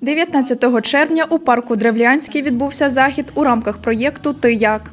19 червня у парку Древлянський відбувся захід у рамках проєкту Ти як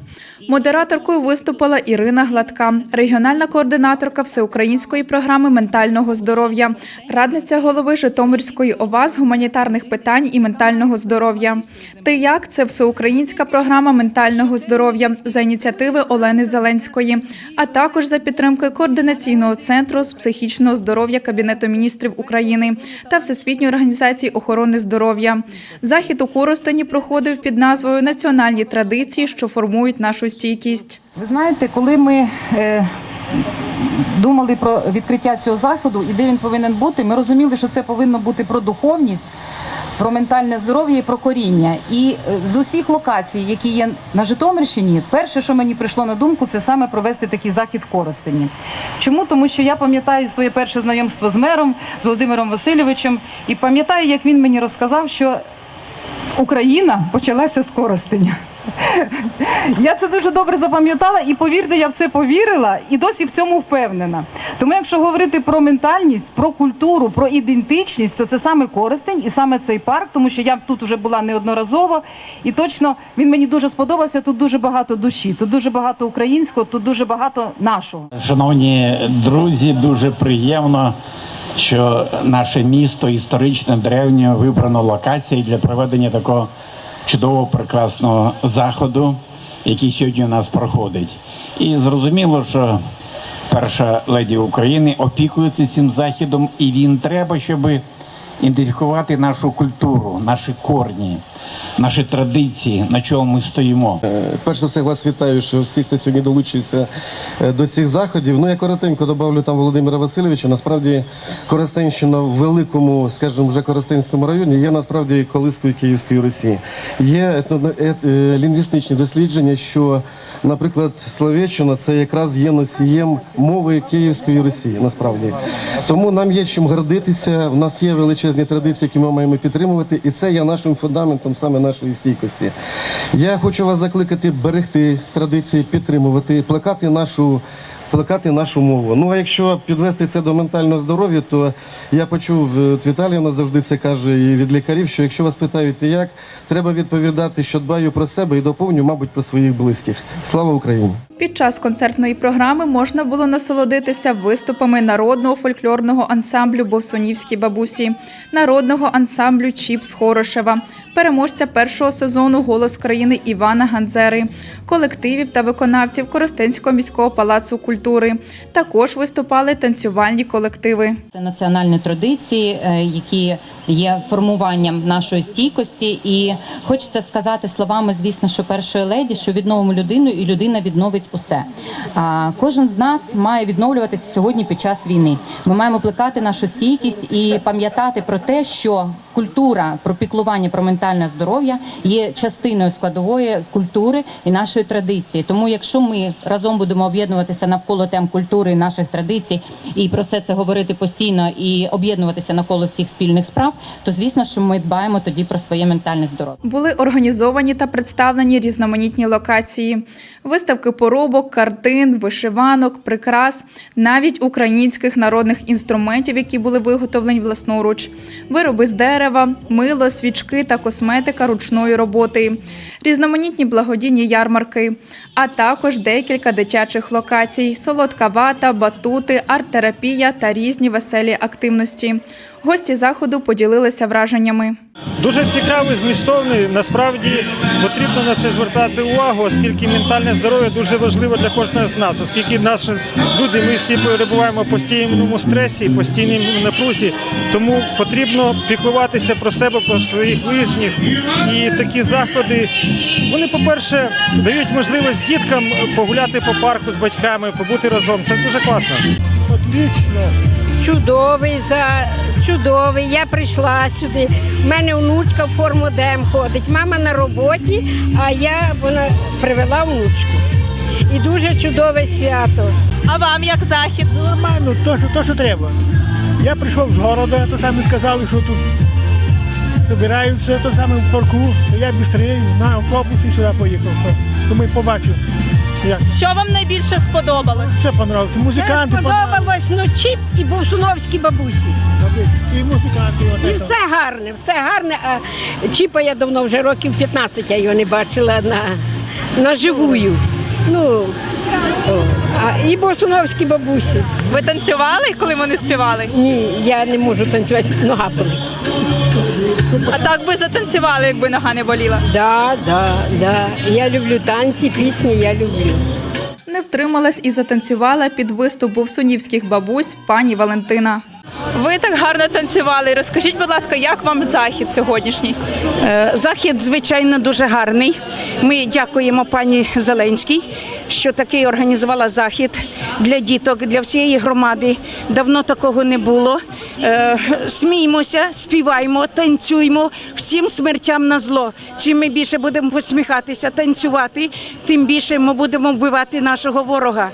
модераторкою виступила Ірина Гладка, регіональна координаторка всеукраїнської програми ментального здоров'я, радниця голови Житомирської ОВА з гуманітарних питань і ментального здоров'я. Ти як це всеукраїнська програма ментального здоров'я за ініціативи Олени Зеленської, а також за підтримки координаційного центру з психічного здоров'я Кабінету міністрів України та Всесвітньої організації охорони здоров'я. Захід у Коростені проходив під назвою Національні традиції, що формують нашу стійкість. Ви знаєте, коли ми е, думали про відкриття цього заходу і де він повинен бути, ми розуміли, що це повинно бути про духовність, про ментальне здоров'я і про коріння. І е, з усіх локацій, які є на Житомирщині, перше, що мені прийшло на думку, це саме провести такий захід в Коростені. Чому? Тому що я пам'ятаю своє перше знайомство з мером, з Володимиром Васильовичем, і пам'ятаю, як він мені розказав, що Україна почалася з Коростеня. Я це дуже добре запам'ятала, і повірте, я в це повірила і досі в цьому впевнена. Тому, якщо говорити про ментальність, про культуру, про ідентичність, то це саме Коростень і саме цей парк, тому що я тут вже була неодноразово, і точно він мені дуже сподобався. Тут дуже багато душі, тут дуже багато українського, тут дуже багато нашого. Шановні друзі, дуже приємно, що наше місто історично древнє вибрано локації для проведення такого чудового прекрасного заходу, який сьогодні у нас проходить. І зрозуміло, що перша леді України опікується цим заходом, і він треба, щоб ідентифікувати нашу культуру, наші корні, наші традиції, на чому ми стоїмо. Перш за все вас вітаю, що всі, хто сьогодні долучується е, до цих заходів. Ну я коротенько добавлю там Володимира Васильовича. Насправді Коростенщина в великому, скажімо, вже Коростенському районі є насправді колискою Київської Русі. Є е- е, лінгвістичні дослідження, що, наприклад, Словеччина це якраз є носієм мови Київської Русі. Насправді, тому нам є чим гордитися. В нас є величезні традиції, які ми маємо підтримувати, і це є нашим фундаментом саме нашої стійкості. Я хочу вас закликати берегти традиції, підтримувати, плекати нашу. Плекати нашу мову. Ну а якщо підвести це до ментального здоров'я, то я почув е, Віталіївна завжди це каже і від лікарів, що якщо вас питають «Ти як, треба відповідати, що дбаю про себе і доповню, мабуть, про своїх близьких. Слава Україні! Під час концертної програми можна було насолодитися виступами народного фольклорного ансамблю Бовсунівські бабусі, народного ансамблю Чіпс Хорошева, переможця першого сезону Голос країни Івана Ганзери, колективів та виконавців Коростенського міського палацу культури. Також виступали танцювальні колективи. Це національні традиції, е, які є формуванням нашої стійкості. І хочеться сказати словами, звісно, що першої леді, що відновимо людину, і людина відновить усе. А кожен з нас має відновлюватися сьогодні під час війни. Ми маємо плекати нашу стійкість і пам'ятати про те, що культура про піклування про ментальне здоров'я є частиною складової культури і нашої традиції. Тому, якщо ми разом будемо об'єднуватися навколо тем культури і наших традицій, і про все це говорити постійно і об'єднуватися навколо всіх спільних справ, то звісно, що ми дбаємо тоді про своє ментальне здоров'я. Були організовані та представлені різноманітні локації, виставки поробок, картин, вишиванок, прикрас, навіть українських народних інструментів, які були виготовлені власноруч, вироби з дерева, мило, свічки та косметика ручної роботи, різноманітні благодійні ярмарки, а також декілька дитячих локацій: солодка вата, батути, арт-терапія та різні веселі активності. Гості заходу поділилися враженнями. Дуже цікавий, змістовний. Насправді потрібно на це звертати увагу, оскільки ментальне здоров'я дуже важливо для кожного з нас, оскільки наші люди, ми всі перебуваємо в постійному стресі, постійній напрузі, тому потрібно піклуватися про себе, про своїх ближніх. І такі заходи, вони, по-перше, дають можливість діткам погуляти по парку з батьками, побути разом. Це дуже класно. Чудовий за чудовий. Я прийшла сюди. У мене внучка в форму ДМ ходить. Мама на роботі, а я вона привела внучку. І дуже чудове свято. А вам як захід? Нормально, то що, то, що треба. Я прийшов з города, то саме сказали, що тут збираються, то саме в парку, то я швидше на автобусі сюди поїхав. То ми побачив. Як? Що вам найбільше сподобалось? Що понравилося? Музиканти Подобалось, ну чіп і бовсуновські бабусі. І музиканти. от І це. все гарне, все гарне. А чіпа я давно вже років 15 я його не бачила на, на живую. Ну, о, а, і бовсуновські бабусі. Ви танцювали, коли вони співали? Ні, я не можу танцювати, нога болить. А так би затанцювали, якби нога не боліла. Да, да, да. Я люблю танці, пісні, я люблю. Не втрималась і затанцювала під виступ бовсунівських бабусь пані Валентина. Ви так гарно танцювали. Розкажіть, будь ласка, як вам захід сьогоднішній? Е, Захід, звичайно, дуже гарний. Ми дякуємо пані Зеленській, що такий організувала захід для діток, для всієї громади. Давно такого не було. Е, Сміймося, співаємо, танцюємо всім смертям на зло. Чим ми більше будемо посміхатися, танцювати, тим більше ми будемо вбивати нашого ворога.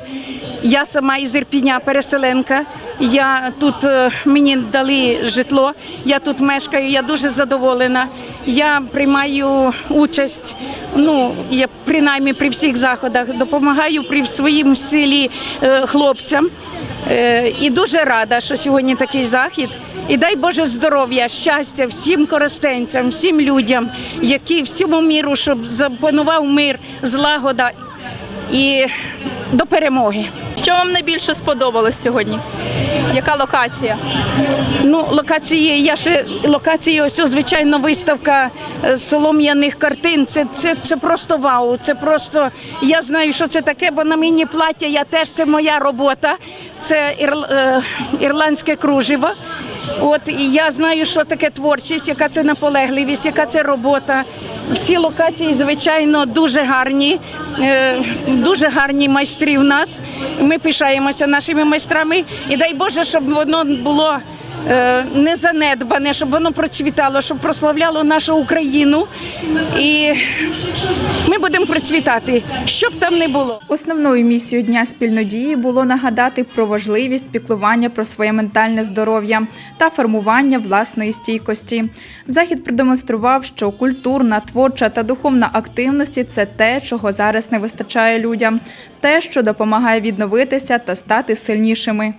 Я сама із Ірпіня, переселенка. Я тут е, мені дали житло. Я тут мешкаю. Я дуже задоволена. Я приймаю участь. Ну я принаймні при всіх заходах допомагаю при своїм силі е, хлопцям. Е, І дуже рада, що сьогодні такий захід. І дай Боже здоров'я, щастя всім користенцям, всім людям, які всьому міру, щоб запанував мир, злагода і до перемоги. Що вам найбільше сподобалось сьогодні? Яка локація? Ну, локації, я ще локації, ось звичайно, виставка е, солом'яних картин. Це, це, це просто вау. Це просто я знаю, що це таке, бо на мені плаття я теж це моя робота. Це ір, е, ірландське кружево. От я знаю, що таке творчість, яка це наполегливість, яка це робота. Всі локації, звичайно, дуже гарні, е, дуже гарні майстри в нас. Ми пишаємося нашими майстрами. І дай Боже, щоб воно було не занедбане, щоб воно процвітало, щоб прославляло нашу Україну. І ми будемо процвітати, що б там не було. Основною місією дня спільнодії було нагадати про важливість піклування про своє ментальне здоров'я та формування власної стійкості. Захід продемонстрував, що культурна, творча та духовна активності це те, чого зараз не вистачає людям, те, що допомагає відновитися та стати сильнішими.